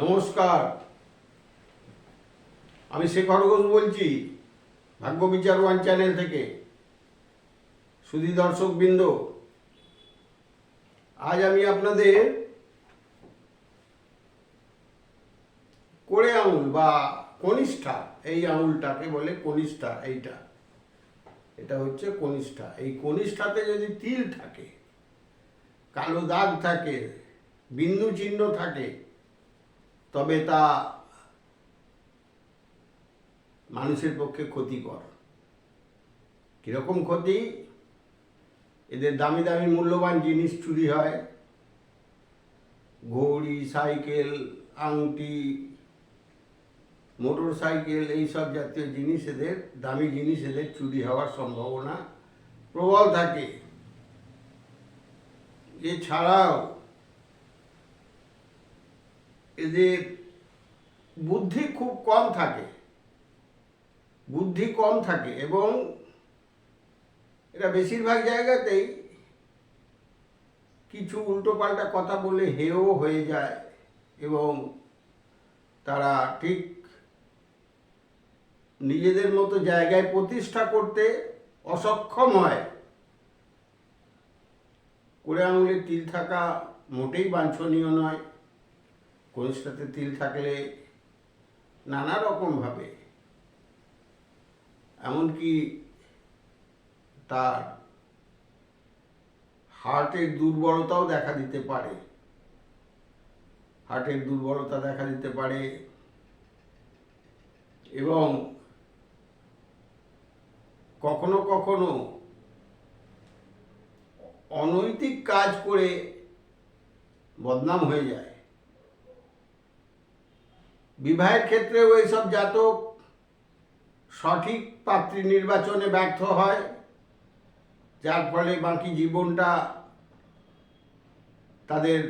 নমস্কার। আমি শেখর ঘোষ বলছি, ভাগ্য বিচার ওয়ান চ্যানেল থেকে। সুধী দর্শকবৃন্দ, আজ আমি আপনাদের কোড়ে আঙুল বা কনিষ্ঠা, এই আঙুলটাকে বলে কনিষ্ঠা এইটা। এটা হচ্ছে কনিষ্ঠা। এই কনিষ্ঠাতে যদি তিল থাকে, কালো দাগ থাকে, বিন্দু চিহ্ন থাকে তবে তা মানুষের পক্ষে ক্ষতিকর। কীরকম ক্ষতি? এদের দামি দামি মূল্যবান জিনিস চুরি হয়। ঘড়ি, সাইকেল, আংটি মোটর সাইকেল এইসব জাতীয় জিনিস এদের, দামি জিনিস এদের চুরি হওয়ার সম্ভাবনা প্রবল থাকে। এছাড়াও এদের বুদ্ধি খুব কম থাকে, বুদ্ধি কম থাকে এবং এরা বেশিরভাগ জায়গাতেই কিছু উল্টোপাল্টা কথা বলে হেও হয়ে যায় এবং তারা ঠিক নিজেদের মতো জায়গায় প্রতিষ্ঠা করতে অসক্ষম হয়। করে আঙুলে তিল থাকা মোটেই বাঞ্ছনীয় নয়। কনিষ্ঠাতে তিল থাকলে নানা রকমভাবে এমনকি তার হার্টের দুর্বলতাও দেখা দিতে পারে। হার্টের দুর্বলতা দেখা দিতে পারে। এবং কখনো কখনো অনৈতিক কাজ করে বদনাম হয়ে যায়। বিবাহের ক্ষেত্রেও এইসব জাতক সঠিক পাত্রী নির্বাচনে ব্যর্থ হয়, যার ফলে বাকি জীবনটা তাদের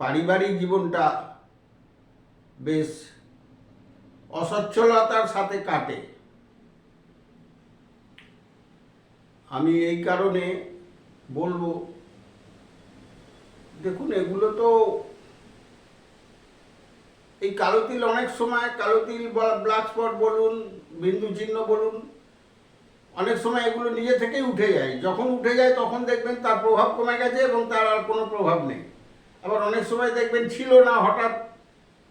পারিবারিক জীবনটা বেশ অসচ্ছলতার সাথে কাটে। আমি এই কারণে বলব, দেখুন, এগুলো তো এই কালো তিল অনেক সময়, কালো তিল ব্ল্যাক স্পট বলুন, বিন্দু চিহ্ন বলুন, অনেক সময় এগুলো নিজে থেকেই উঠে যায়। যখন উঠে যায় তখন দেখবেন তার প্রভাব কমে গেছে এবং তার আর কোনো প্রভাব নেই। আবার অনেক সময় দেখবেন ছিল না, হঠাৎ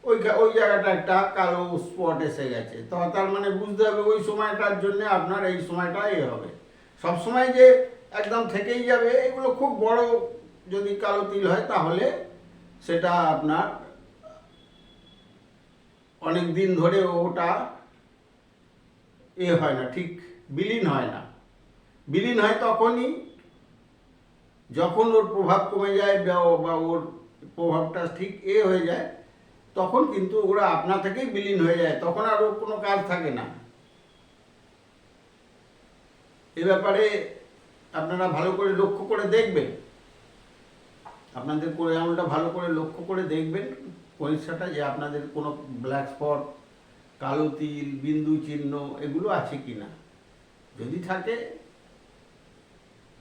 ওই ওই জায়গাটা একটা কালো স্পট এসে গেছে। তো তার মানে বুঝতে হবে ওই সময়টার জন্য আপনার এই সময়টা এ হবে। সব সময় যে একদম থেকেই যাবে, এগুলো খুব বড় যদি কালো তিল হয় তাহলে সেটা আপনার অনেক দিন ধরে ওটা এ হয় না, ঠিক বিলীন হয় না। বিলীন হয় তখনই যখন ওর প্রভাব কমে যায় বা ওর প্রভাবটা ঠিক এ হয়ে যায়, তখন কিন্তু ওরা আপনা থেকেই বিলীন হয়ে যায়, তখন আর ওর কোনো কাজ থাকে না। এ ব্যাপারে আপনারা ভালো করে লক্ষ্য করে দেখবেন। আপনাদের করে আঙুলটা ভালো করে লক্ষ্য করে দেখবেন পরীক্ষাটা যে আপনাদের কোনো ব্ল্যাক স্পট কালো তিল, বিন্দু চিহ্ন এগুলো আছে কি না যদি থাকে,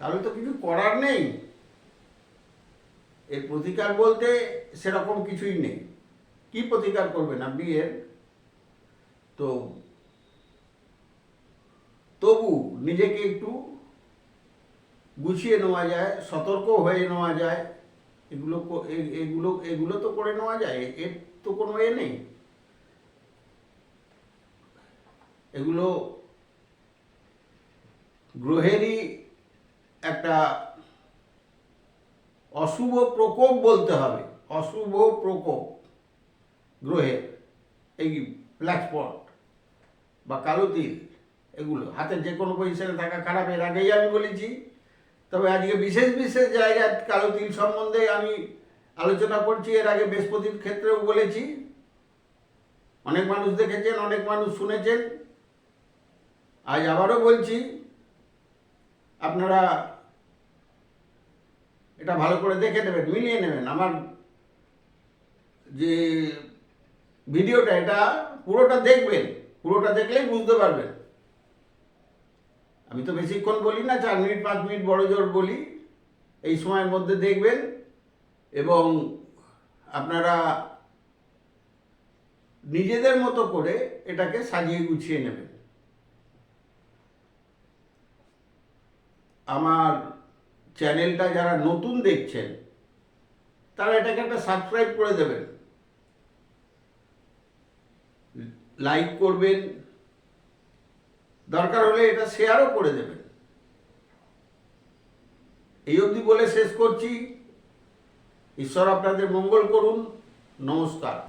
তাহলে তো কিছু করার নেই। এর প্রতিকার বলতে সেরকম কিছুই নেই। কি প্রতিকার করবেন আপনি এর? তো তবু নিজেকে একটু গুছিয়ে নেওয়া যায়, সতর্ক হয়ে নেওয়া যায়। এগুলো এগুলো এগুলো তো করে নেওয়া যায়, এর তো কোনো এ নেই। এগুলো গ্রহেরই একটা অশুভ প্রকোপ বলতে হবে, অশুভ প্রকোপ গ্রহের, এই ব্ল্যাক স্পট বা কালো তিল, এগুলো, হাতের যে কোনো পজিশনে থাকা খারাপ এর আগেই আমি বলেছি। তবে আজকে বিশেষ বিশেষ জায়গার কালো তিল সম্বন্ধে আমি আলোচনা করছি। এর আগে বৃহস্পতির ক্ষেত্রেও বলেছি। অনেক মানুষ দেখেছেন, অনেক মানুষ শুনেছেন। আজ আবারও বলছি, আপনারা এটা ভালো করে দেখে নেবেন, মিলিয়ে নেবেন। আমার যে ভিডিওটা, এটা পুরোটা দেখবেন, পুরোটা দেখলেই বুঝতে পারবেন। আমি তো বেশিক্ষণ বলি না, চার মিনিট, পাঁচ মিনিট বড় জোর বলি। এই সময়ের মধ্যে দেখবেন এবং আপনারা নিজেদের মতো করে এটাকে সাজিয়ে গুছিয়ে নেবেন। আমার চ্যানেলটা যারা নতুন দেখছেন, তারা এটাকে একটা সাবস্ক্রাইব করে দেবেন। লাইক করবেন দরকার হলে এটা শেয়ারও করে দেবেন। এই অবধি বলে শেষ করছি। ঈশ্বর আপনাদের মঙ্গল করুন। নমস্কার।